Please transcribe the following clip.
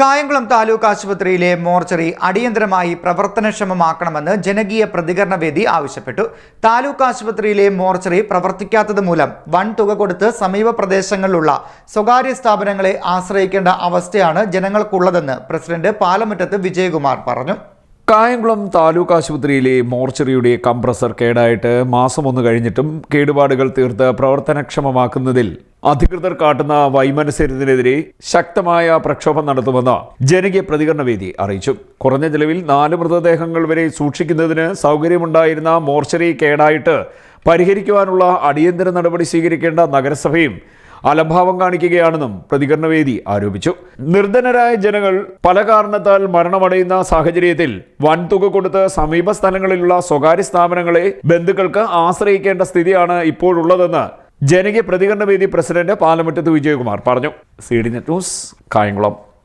കായംകുളം താലൂക്ക് ആശുപത്രിയിലെ മോർച്ചറി അടിയന്തരമായി പ്രവർത്തനക്ഷമമാക്കണമെന്ന് ജനകീയ പ്രതികരണ വേദി ആവശ്യപ്പെട്ടു. താലൂക്ക് ആശുപത്രിയിലെ മോർച്ചറി പ്രവർത്തിക്കാത്തത് മൂലം വൻ തുക കൊടുത്ത് സമീപ പ്രദേശങ്ങളിലുള്ള സ്വകാര്യ സ്ഥാപനങ്ങളെ ആശ്രയിക്കേണ്ട അവസ്ഥയാണ് ജനങ്ങൾക്കുള്ളതെന്ന് പ്രസിഡന്റ് പാലമുറ്റത്ത് വിജയകുമാർ പറഞ്ഞു. കായംകുളം താലൂക്ക് ആശുപത്രിയിലെ മോർച്ചറിയുടെ കംപ്രസർ കേടായിട്ട് മാസം ഒന്ന് കഴിഞ്ഞിട്ടും കേടുപാടുകൾ തീർത്ത് പ്രവർത്തനക്ഷമമാക്കുന്നതിൽ അധികൃതർ കാട്ടുന്ന വൈമനസ്യത്തിനെതിരെ ശക്തമായ പ്രക്ഷോഭം നടത്തുമെന്ന് ജനകീയ പ്രതികരണ വേദി അറിയിച്ചു. കുറഞ്ഞ ചെലവിൽ നാല് മൃതദേഹങ്ങൾ വരെ സൂക്ഷിക്കുന്നതിന് സൗകര്യമുണ്ടായിരുന്ന മോർച്ചറി കേടായിട്ട് പരിഹരിക്കുവാനുള്ള അടിയന്തര നടപടി സ്വീകരിക്കേണ്ട നഗരസഭയും അലംഭാവം കാണിക്കുകയാണെന്നും പ്രതികരണവേദി ആരോപിച്ചു. നിർധനരായ ജനങ്ങൾ പല കാരണത്താൽ മരണമടയുന്ന സാഹചര്യത്തിൽ വൻതുക കൊടുത്ത് സമീപ സ്ഥലങ്ങളിലുള്ള സ്വകാര്യ സ്ഥാപനങ്ങളെ ബന്ധുക്കൾക്ക് ആശ്രയിക്കേണ്ട സ്ഥിതിയാണ് ഇപ്പോഴുള്ളതെന്ന് ജനകീയ പ്രതികരണ വേദി പ്രസിഡന്റ് പാലമുറ്റത്ത് വിജയകുമാർ പറഞ്ഞു. C D net news Kayamkulam.